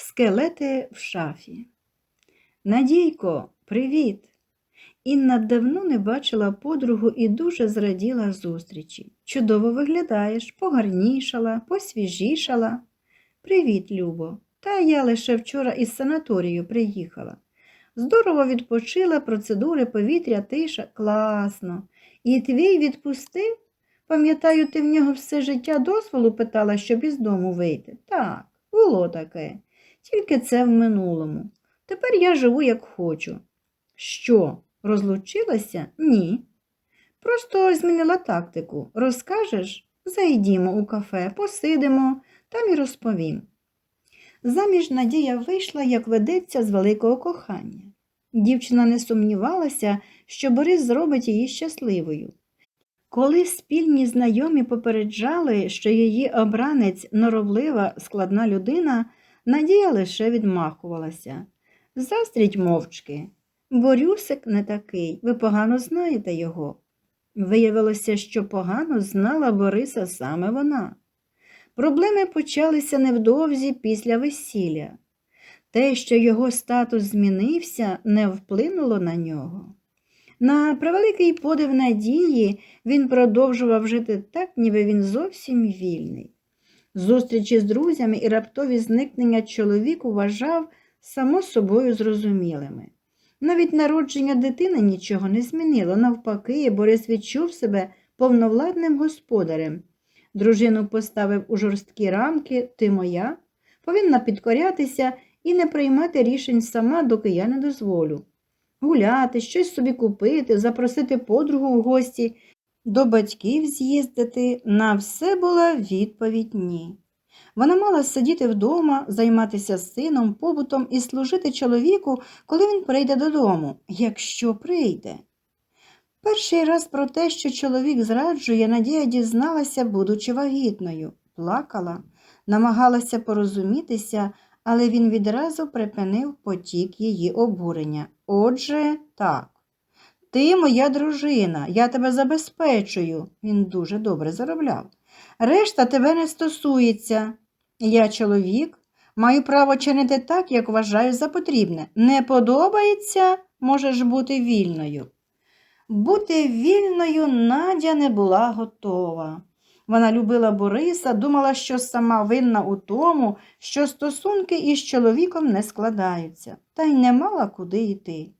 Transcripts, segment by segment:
Скелети в шафі. Надійко, привіт! Інна давно не бачила подругу і дуже зраділа зустрічі. Чудово виглядаєш, погарнішала, посвіжішала. Привіт, Любо. Та я лише вчора із санаторію приїхала. Здорово відпочила, процедури, повітря, тиша. Класно. І твій відпустив? Пам'ятаю, ти в нього все життя дозволу питала, щоб із дому вийти. Так, було таке. Тільки це в минулому. Тепер я живу, як хочу. Що, розлучилася? Ні. Просто змінила тактику. Розкажеш? Зайдімо у кафе, посидимо, там і розповім. Заміж Надія вийшла, як ведеться, з великого кохання. Дівчина не сумнівалася, що Борис зробить її щасливою. Коли спільні знайомі попереджали, що її обранець норовлива, складна людина, Надія лише відмахувалася. Застріть мовчки. Борюсик не такий, ви погано знаєте його. Виявилося, що погано знала Бориса саме вона. Проблеми почалися невдовзі після весілля. Те, що його статус змінився, не вплинуло на нього. На превеликий подив надії він продовжував жити так, ніби він зовсім вільний. Зустрічі з друзями і раптові зникнення чоловіку вважав само собою зрозумілими. Навіть народження дитини нічого не змінило. Навпаки, Борис відчув себе повновладним господарем. Дружину поставив у жорсткі рамки ти моя, повинна підкорятися і не приймати рішень сама, доки я не дозволю. Гуляти, щось собі купити, запросити подругу в гості, до батьків з'їздити на все була відповідь ні. Вона мала сидіти вдома, займатися сином, побутом і служити чоловіку, коли він прийде додому, якщо прийде. Перший раз про те, що чоловік зраджує, Надія дізналася, будучи вагітною, плакала, намагалася порозумітися, але він відразу припинив потік її обурення. Отже, так. Ти моя дружина, я тебе забезпечую. Він дуже добре заробляв. Решта тебе не стосується. Я чоловік, маю право чинити так, як вважаю за потрібне. Не подобається, можеш бути вільною. Бути вільною Надя не була готова. Вона любила Бориса, думала, що сама винна у тому, що стосунки із чоловіком не складаються, та й не мала куди йти.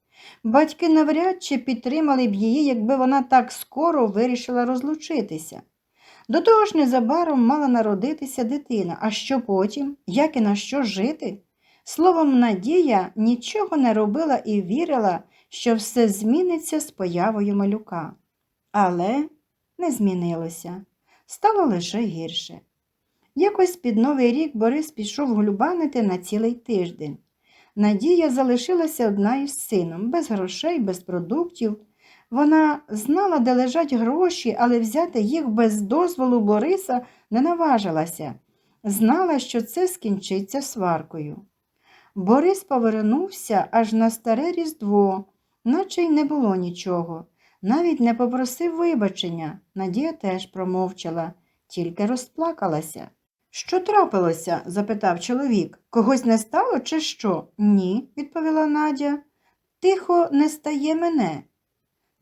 Батьки навряд чи підтримали б її, якби вона так скоро вирішила розлучитися. До того ж, незабаром мала народитися дитина, а що потім, як і на що жити? Словом, Надія нічого не робила і вірила, що все зміниться з появою малюка. Але не змінилося, стало лише гірше. Якось під Новий рік Борис пішов глюбанити на цілий тиждень. Надія залишилася одна із сином, без грошей, без продуктів. Вона знала, де лежать гроші, але взяти їх без дозволу Бориса не наважилася. Знала, що це скінчиться сваркою. Борис повернувся аж на старе Різдво, наче й не було нічого. Навіть не попросив вибачення. Надія теж промовчала, тільки розплакалася. Що трапилося? запитав чоловік. Когось не стало, чи що? Ні, відповіла Надя. Тихо не стає мене.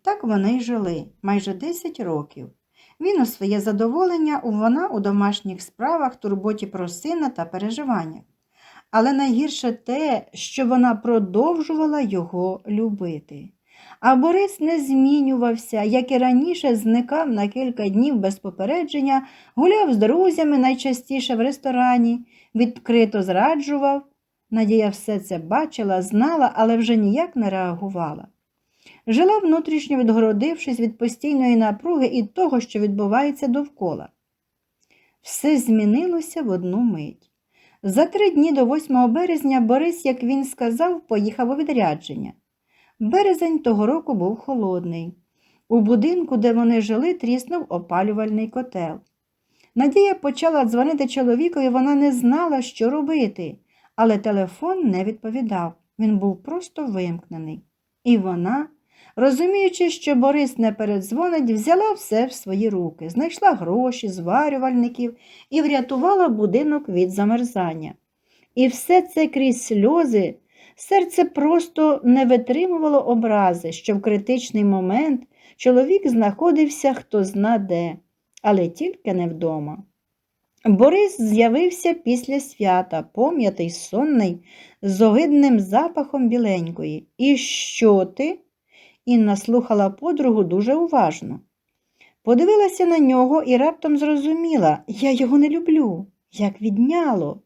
Так вони й жили майже 10 років. Він у своє задоволення, у вона у домашніх справах, турботі про сина та переживаннях. Але найгірше те, що вона продовжувала його любити. А Борис не змінювався, як і раніше зникав на кілька днів без попередження, гуляв з друзями найчастіше в ресторані, відкрито зраджував. Надія все це бачила, знала, але вже ніяк не реагувала. Жила внутрішньо відгородившись від постійної напруги і того, що відбувається довкола. Все змінилося в одну мить. За три дні до 8 березня Борис, як він сказав, поїхав у відрядження. Березень того року був холодний. У будинку, де вони жили, тріснув опалювальний котел. Надія почала дзвонити чоловікові, вона не знала, що робити, але телефон не відповідав. Він був просто вимкнений. І вона, розуміючи, що Борис не передзвонить, взяла все в свої руки, знайшла гроші, зварювальників і врятувала будинок від замерзання. І все це крізь сльози. Серце просто не витримувало образи, що в критичний момент чоловік знаходився хто зна де, але тільки не вдома. Борис з'явився після свята, пом'ятий, сонний, з огидним запахом біленької. І що ти? Інна слухала подругу дуже уважно. Подивилася на нього і раптом зрозуміла, я його не люблю, як відняло.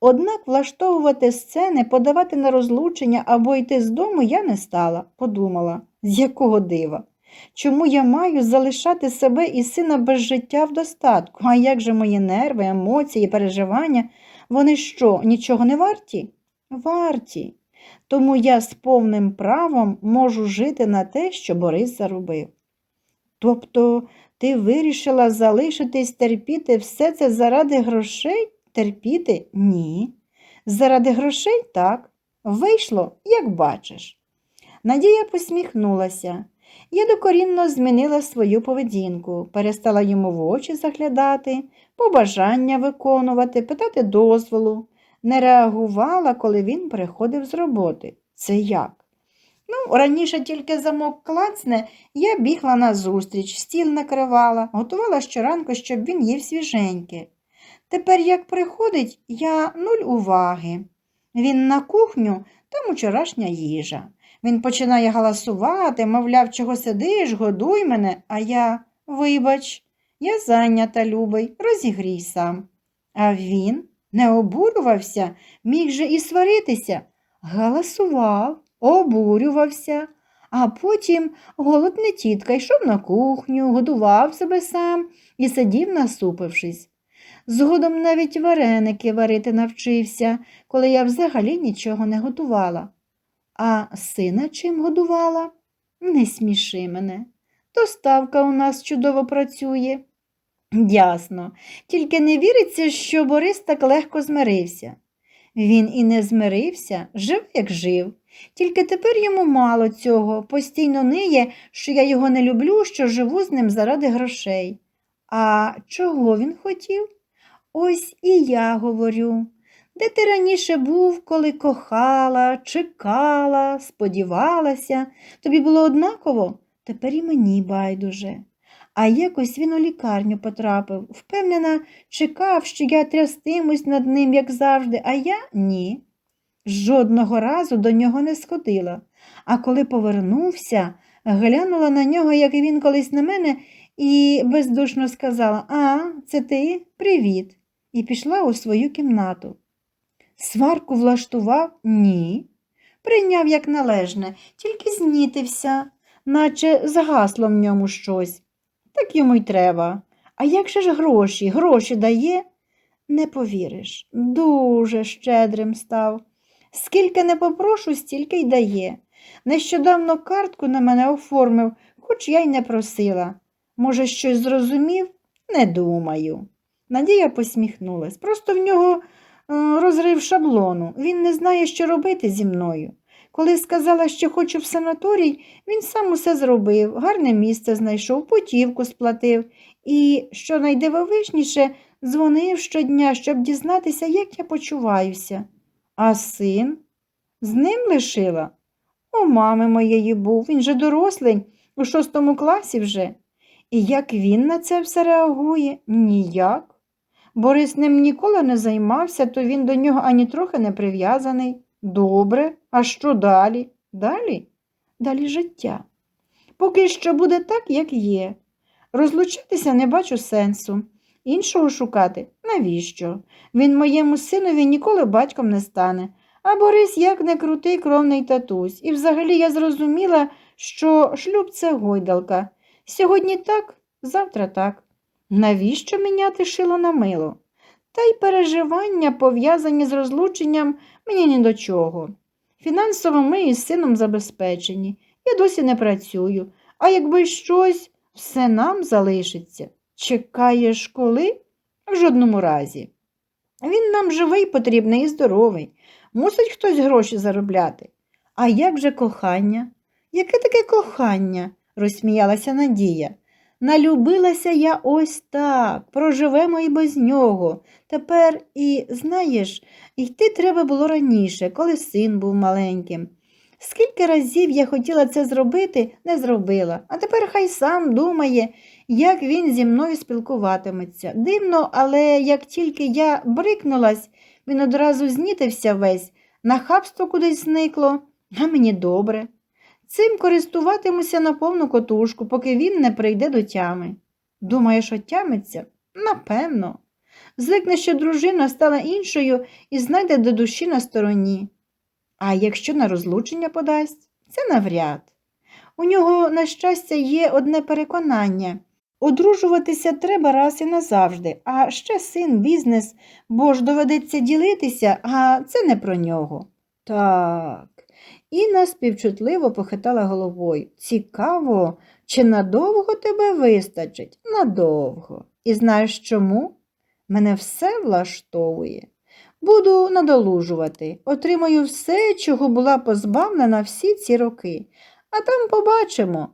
Однак влаштовувати сцени, подавати на розлучення або йти з дому я не стала, подумала, з якого дива. Чому я маю залишати себе і сина без життя в достатку? А як же мої нерви, емоції, переживання? Вони що, нічого не варті? Варті. Тому я з повним правом можу жити на те, що Борис заробив. Тобто ти вирішила залишитись терпіти все це заради грошей? Терпіти? Ні. Заради грошей так. Вийшло, як бачиш. Надія посміхнулася. Я докорінно змінила свою поведінку, перестала йому в очі заглядати, побажання виконувати, питати дозволу, не реагувала, коли він приходив з роботи. Це як? Ну, раніше тільки замок клацне, я бігла назустріч, стіл накривала, готувала щоранку, щоб він їв свіженьке. Тепер, як приходить, я нуль уваги. Він на кухню, там учорашня їжа. Він починає галасувати, мовляв, чого сидиш, годуй мене, а я, вибач, я зайнята, любий, розігрій сам. А він не обурювався, міг же і сваритися. Галасував, обурювався, а потім голодна тітка йшов на кухню, годував себе сам і сидів, насупившись. Згодом навіть вареники варити навчився, коли я взагалі нічого не готувала. А сина чим годувала? Не сміши мене. Доставка у нас чудово працює. Ясно, тільки не віриться, що Борис так легко змирився. Він і не змирився, жив, як жив. Тільки тепер йому мало цього, постійно ниє, що я його не люблю, що живу з ним заради грошей. А чого він хотів? Ось і я говорю. Де ти раніше був, коли кохала, чекала, сподівалася, тобі було однаково, тепер і мені байдуже. А якось він у лікарню потрапив, впевнена, чекав, що я трястимусь над ним, як завжди, а я ні. Жодного разу до нього не сходила, а коли повернувся, глянула на нього, як він колись на мене, і бездушно сказала А, це ти? Привіт. І пішла у свою кімнату. Сварку влаштував? Ні. Прийняв як належне, тільки знітився, наче загасло в ньому щось. Так йому й треба. А як же ж гроші? Гроші дає? Не повіриш, дуже щедрим став. Скільки не попрошу, стільки й дає. Нещодавно картку на мене оформив, хоч я й не просила. Може, щось зрозумів? Не думаю. Надія посміхнулась. Просто в нього е, розрив шаблону. Він не знає, що робити зі мною. Коли сказала, що хочу в санаторій, він сам усе зробив, гарне місце знайшов, путівку сплатив і, що найдивовижніше, дзвонив щодня, щоб дізнатися, як я почуваюся. А син? З ним лишила? У мами моєї був, він же дорослий, у шостому класі вже. І як він на це все реагує? Ніяк. Борис ним ніколи не займався, то він до нього ані трохи не прив'язаний. Добре, а що далі? Далі? Далі життя. Поки що буде так, як є. Розлучитися не бачу сенсу. Іншого шукати навіщо? Він моєму синові ніколи батьком не стане. А Борис як не крутий кровний татусь. І взагалі я зрозуміла, що шлюб це гойдалка. Сьогодні так, завтра так. Навіщо міняти шило на мило? Та й переживання, пов'язані з розлученням, мені ні до чого. Фінансово ми із сином забезпечені. Я досі не працюю, а якби щось, все нам залишиться. Чекаєш коли? В жодному разі. Він нам живий, потрібний і здоровий. Мусить хтось гроші заробляти. А як же кохання? Яке таке кохання? розсміялася Надія. Налюбилася я ось так, проживемо і без нього. Тепер і, знаєш, йти треба було раніше, коли син був маленьким. Скільки разів я хотіла це зробити, не зробила, а тепер хай сам думає, як він зі мною спілкуватиметься. Дивно, але як тільки я брикнулась, він одразу знітився весь, нахабство кудись зникло, а мені добре. Цим користуватимуся на повну котушку, поки він не прийде до тями. Думаєш, отямиться? Напевно. Звикне, що дружина стала іншою і знайде до душі на стороні. А якщо на розлучення подасть, це навряд. У нього, на щастя, є одне переконання одружуватися треба раз і назавжди, а ще син, бізнес, бо ж доведеться ділитися, а це не про нього. Так. Інна співчутливо похитала головою. Цікаво, чи надовго тебе вистачить? Надовго. І знаєш чому? Мене все влаштовує. Буду надолужувати, отримаю все, чого була позбавлена всі ці роки, а там побачимо.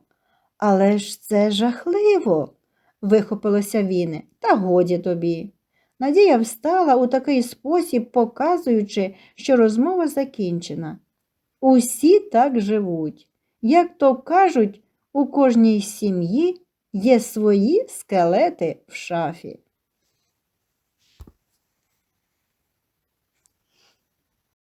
Але ж це жахливо, вихопилося Віне, та годі тобі. Надія встала у такий спосіб, показуючи, що розмова закінчена. Усі так живуть. Як то кажуть, у кожній сім'ї є свої скелети в шафі.